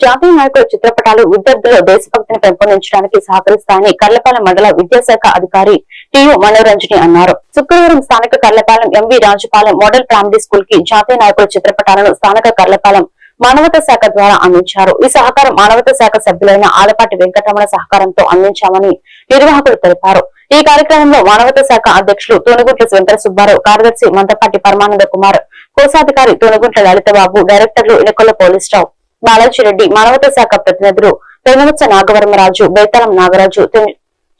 జాతీయ నాయకుల చిత్రపటాలు విద్యార్థుల్లో దేశభక్తిని పెంపొందించడానికి సహకరిస్తాయని కర్లపాలెం మండల విద్యాశాఖ అధికారి టియు మనోరంజని అన్నారు. శుక్రవారం స్థానిక Karlapalem MV Rajupalem model primary స్కూల్కి జాతీయ నాయకుల చిత్రపటాలను స్థానిక కర్లపాలెం మానవత శాఖ ద్వారా అందించారు. ఈ సహకారం మానవత శాఖ సభ్యులైన ఆలపాటి వెంకటరమణ సహకారంతో అందించామని నిర్వాహకులు తెలిపారు. ఈ కార్యక్రమంలో మానవత శాఖ అధ్యక్షులు తోనుగుంట్ల వెంకట సుబ్బారావు కార్యదర్శి మందపాటి పరమానంద కుమార్ కోశాధికారి తోనుగుంట్ల లలితబాబు డైరెక్టర్లు ఇనకొల్ల పోలీస్రావు బాలాజీ రెడ్డి మానవతా శాఖ ప్రతినిధులు పెనుమత్స నాగవరమరాజు బేతాళం నాగరాజు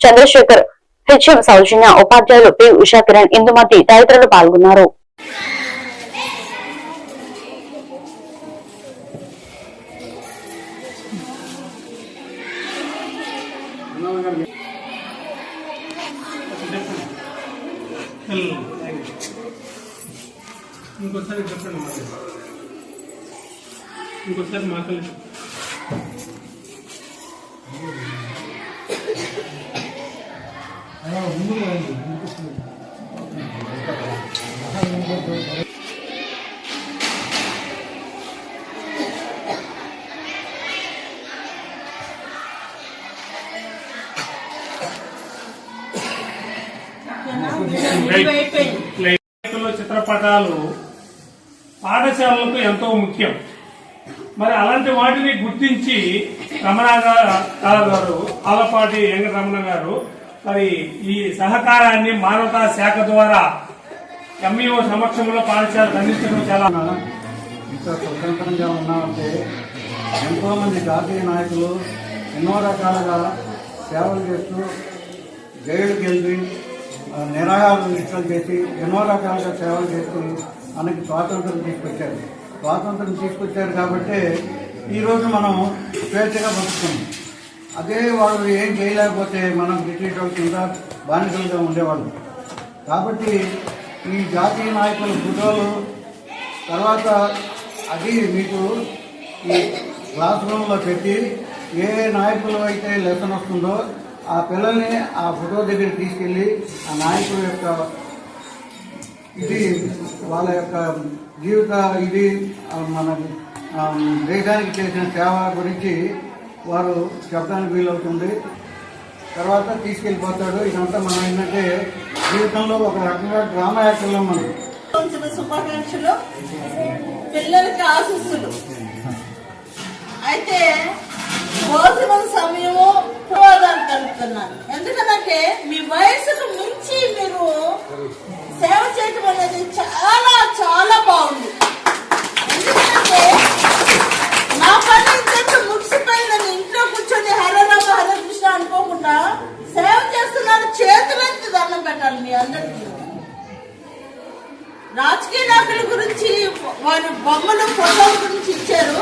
చంద్రశేఖర్ హెచ్ఎం సౌజన్య ఉపాధ్యాయులు పి ఉషా కిరణ్ ఇందుమతి తదితరులు పాల్గొన్నారు. ఇంకోసారి చెప్పండి ఇంకోసారి లైట్లో చిత్రపటాలు పాఠశాలలకు ఎంతో ముఖ్యం. మరి అలాంటి వాటిని గుర్తించి రమణ గారు ఆలపాటి వెంకటరమణ గారు మరి ఈ సహకారాన్ని మానవతా శాఖ ద్వారా ఎంఈఓ సమక్షంలో పాఠశాల అందించడం చాలా ఇంత స్వతంత్రంగా ఉన్నామంటే ఎంతో మంది జాతీయ నాయకులు ఎన్నో రకాలుగా సేవలు చేస్తూ జైలుకి వెళ్ళి నిరాహారం నిరాహార చేసి ఎన్నో రకాలుగా సేవలు చేసి మనకి స్వాతంత్రం తీసుకొచ్చారు. స్వాతంత్రం తీసుకొచ్చారు కాబట్టి ఈరోజు మనం స్వేచ్ఛగా బతుకుతున్నాం. అదే వాళ్ళు ఏం చేయలేకపోతే మనం బ్రిటిష్ వాళ్ళ కింద బానిసలుగా ఉండేవాళ్ళం. కాబట్టి ఈ జాతీయ నాయకుల ఫోటోలు తర్వాత అది మీకు ఈ క్లాస్ రూమ్లో పెట్టి ఏ నాయకులు అయితే లెసన్ వస్తుందో ఆ పిల్లల్ని ఆ ఫోటో దగ్గర తీసుకెళ్ళి ఆ నాయకుల యొక్క ఇది వాళ్ళ యొక్క జీవిత ఇది మన దేశానికి చేసిన సేవ గురించి వారు చెప్పడానికి వీలవుతుంది. తర్వాత తీసుకెళ్ళిపోతాడు. ఇదంతా మనం ఏంటంటే జీవితంలో ఒక రకంగా డ్రామా యాక్టర్లో మనం. సంవత్సర శుభాకాంక్షలు. పిల్లలకి ఆశీస్సులు. అయితే భోజనం సమయము ప్రమాదాలు కలుపుతున్నాను. ఎందుకంటే మీ వయసుకు చాలా చాలా బాగుంది. ఎందుకంటే నా పని ఇంతకు ముగిసిపోయిందని ఇంట్లో కూర్చొని హరరామ హరకృష్ణ అనుకోకుండా సేవ చేస్తున్నారు చేతులెత్తి దండం పెట్టాలి మీ అందరికీ. రాజకీయ నాయకుల గురించి వారి బొమ్మలు ఫోటోల గురించి ఇచ్చారు.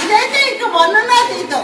ఇదైతే ఇంకా వర్ణనాతీతం